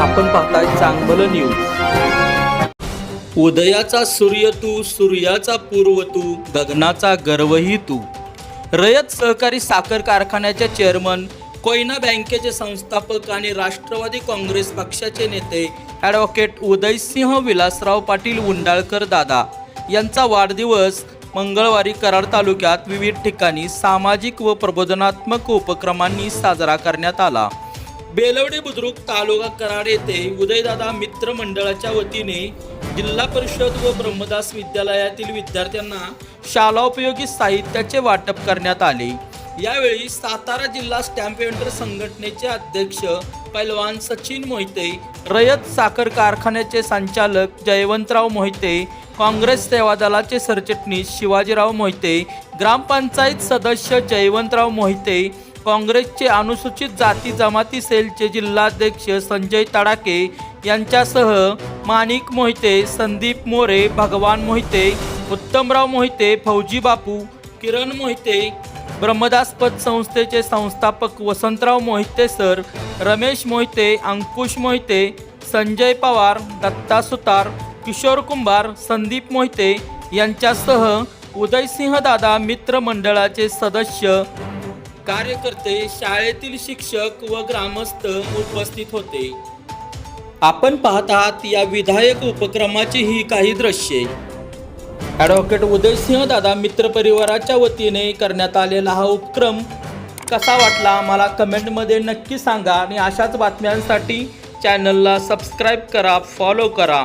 आपण पाहताय चांगलं न्यूज उदयाचा सूर्य तू सूर्याचा पूर्व तू गगनाचा गर्वही तू. रयत सहकारी साखर कारखान्याचे चेअरमन कोयना बँकेचे संस्थापक आणि राष्ट्रवादी काँग्रेस पक्षाचे नेते ॲडव्होकेट उदयसिंह विलासराव पाटील उंडाळकर दादा यांचा वाढदिवस मंगळवारी कराड तालुक्यात विविध ठिकाणी सामाजिक व प्रबोधनात्मक उपक्रमांनी साजरा करण्यात आला. बेलवडे बुद्रुक तालुका कराड येथे उदयदादा मित्र मंडळाच्या वतीने जिल्हा परिषद व ब्रह्मदास विद्यालयातील विद्यार्थ्यांना शालाोपयोगी साहित्याचे वाटप करण्यात आले. यावेळी सातारा जिल्हा स्टॅम्प पेंटर संघटनेचे अध्यक्ष पैलवान सचिन मोहिते रयत साखर कारखान्याचे संचालक जयवंतराव मोहिते काँग्रेस सेवा दलाचे सरचिटणीस शिवाजीराव मोहिते ग्रामपंचायत सदस्य जयवंतराव मोहिते काँग्रेसचे अनुसूचित जाती जमाती सेलचे जिल्हाध्यक्ष संजय तडाके यांच्यासह माणिक मोहिते संदीप मोरे भगवान मोहिते उत्तमराव मोहिते फौजी बापू किरण मोहिते ब्रह्मदासपद संस्थेचे संस्थापक वसंतराव मोहिते सर रमेश मोहिते अंकुश मोहिते संजय पवार दत्ता सुतार किशोर कुंभार संदीप मोहिते यांच्यासह उदयसिंह दादा मित्र मंडळाचे सदस्य कार्यकर्ते शाळेतील शिक्षक व ग्रामस्थ उपस्थित होते. आपण पाहत आहात या विधायक उपक्रमाची ही काही दृश्ये. ॲडव्होकेट उदयसिंह दादा मित्र परिवाराच्या वतीने करण्यात आलेला हा उपक्रम कसा वाटला आम्हाला कमेंटमध्ये नक्की सांगा आणि अशाच बातम्यांसाठी चॅनलला सबस्क्राईब करा फॉलो करा.